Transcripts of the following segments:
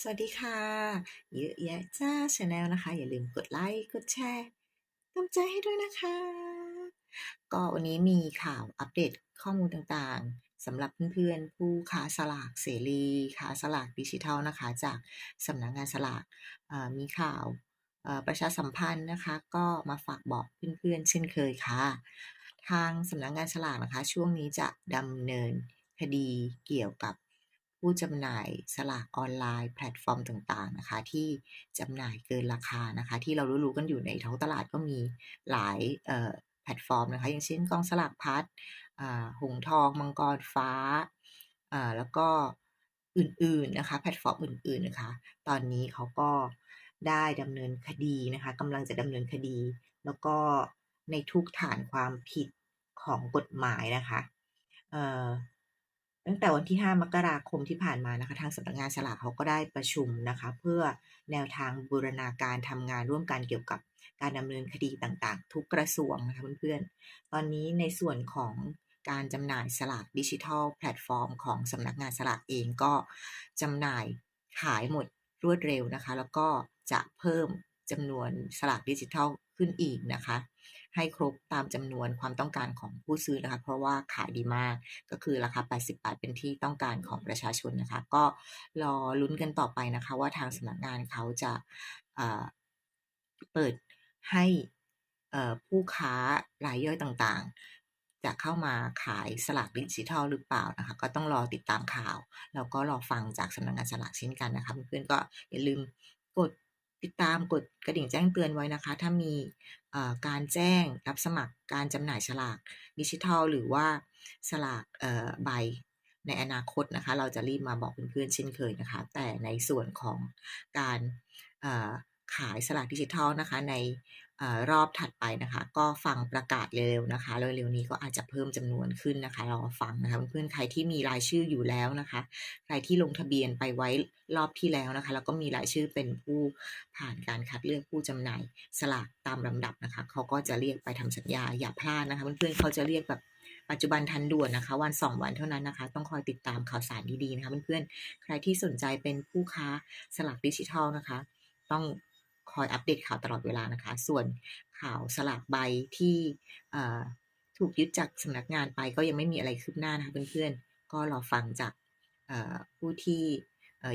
สวัสดีค่ะ เยอะแยะจ้าชาแนลนะคะ อย่าลืมกดไลค์กดแชร์กำลังใจให้ด้วยนะคะ ก็วันนี้มีข่าวอัปเดตข้อมูลต่างๆสำหรับเพื่อนๆ ผู้ค้าสลากเสรีค้าสลากดิจิทัลนะคะ จากสำนักงานสลากมีข่าวประชาสัมพันธ์นะคะ ก็มาฝากบอกเพื่อนๆ เช่นเคยค่ะ ทางสำนักงานสลากนะคะ ช่วงนี้จะดำเนินคดีเกี่ยวกับ ผู้จำหน่ายสลากออนไลน์แพลตฟอร์มต่างๆนะคะ ที่จำหน่ายเกินราคานะคะ ที่เรารู้ๆกันอยู่ในท้องตลาดก็มีหลายแพลตฟอร์มนะคะ อย่างเช่นกองสลากพลัสอ่าหงทองมังกรฟ้าแล้วก็อื่นๆนะคะ แพลตฟอร์มอื่นๆนะคะ ตอนนี้เขาก็ได้ดำเนินคดีนะคะกำลังจะดำเนินคดี แล้วก็ในทุกฐานความผิดของกฎหมายนะคะ ตั้งแต่วันที่ 5 มกราคมที่ผ่านมานะคะ ทางสำนักงานสลากเขาก็ได้ประชุมนะคะ เพื่อแนวทางบูรณาการทำงานร่วมกันเกี่ยวกับการดำเนินคดีต่างๆ ทุกกระทรวงนะคะเพื่อนๆ ตอนนี้ในส่วนของการจำหน่ายสลากดิจิทัลแพลตฟอร์มของสำนักงานสลากเองก็จำหน่ายขายหมดรวดเร็วนะคะ แล้วก็จะเพิ่ม จำนวนสลากดิจิทัลขึ้นอีกนะคะ ให้ครบตามจำนวนความต้องการของผู้ซื้อนะคะ เพราะว่าขายดีมากก็คือราคา 80 บาทเป็นที่ต้องการของประชาชนนะคะ ก็รอลุ้นกันต่อไปนะคะ ว่าทางสำนักงานเขาจะเปิดให้ผู้ค้ารายย่อยต่างๆ จะเข้ามาขายสลากดิจิทัลหรือเปล่านะคะ ก็ต้องรอติดตามข่าว แล้วก็รอฟังจากสำนักงานสลากเช่นกันนะคะ เพื่อนๆก็อย่าลืมกด ติดตามกดกระดิ่งแจ้งเตือนไว้นะคะ ถ้ามีการแจ้งรับสมัครการจำหน่ายสลากดิจิทัล หรือว่าสลากใบในอนาคตนะคะ เราจะรีบมาบอกเพื่อนๆเช่นเคยนะคะ แต่ในส่วนของการ ขายสลากดิจิทัลนะคะในอรอบถัดไปนะคะ ก็ฟังประกาศเร็วๆนะคะเร็วๆนี้ก็อาจจะเพิ่มจำนวนขึ้นนะคะรอฟังนะคะเพื่อนๆใครที่มีรายชื่ออยู่แล้วนะคะ ใครที่ลงทะเบียนไปไว้รอบที่แล้วนะคะ แล้วก็มีรายชื่อเป็นผู้ผ่านการคัดเลือกผู้จำหน่ายสลากตามลำดับนะคะเขาก็จะเรียกไปทำสัญญาอย่าพลาดนะคะเพื่อนๆเขาจะเรียกแบบปัจจุบันทันด่วนนะคะ วัน 2 วันเท่านั้นนะคะ ต้องคอยติดตามข่าวสารดีๆนะคะเพื่อนๆใครที่สนใจเป็นผู้ค้าสลากดิจิทัลนะคะ ต้อง คอยอัปเดตข่าวตลอดเวลานะคะ ส่วนข่าวสลากใบที่ถูกยึดจากสำนักงานไปก็ยังไม่มีอะไรคืบหน้านะคะเพื่อนๆ ก็รอฟังจากผู้ที่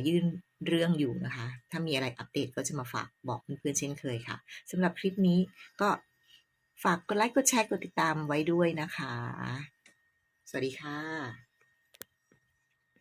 ยื่นเรื่องอยู่นะคะ ถ้ามีอะไรอัปเดตก็จะมาฝากบอกเพื่อนๆเช่นเคยค่ะสำหรับคลิปนี้ก็ฝากกดไลค์กดแชร์กดติดตามไว้ด้วยนะคะ สวัสดีค่ะ